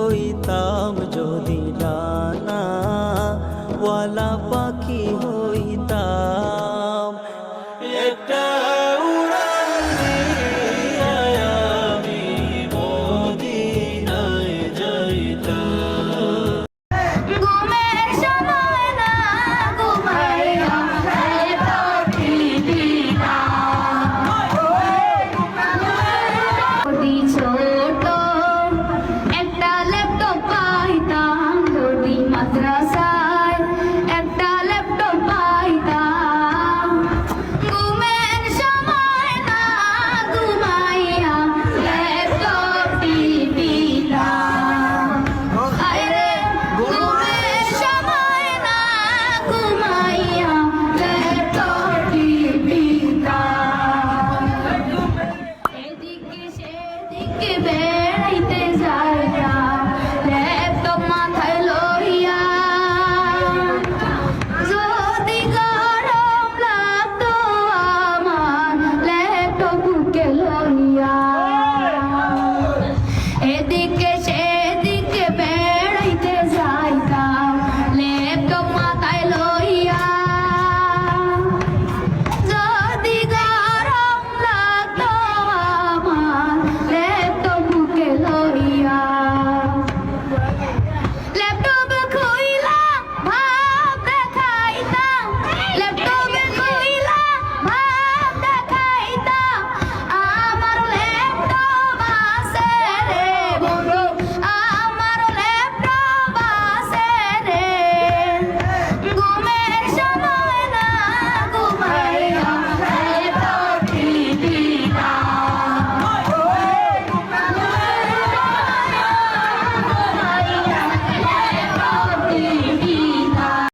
হইতাম যদি ডানা ওয়ালা পাখি হইতাম। একটা Graças.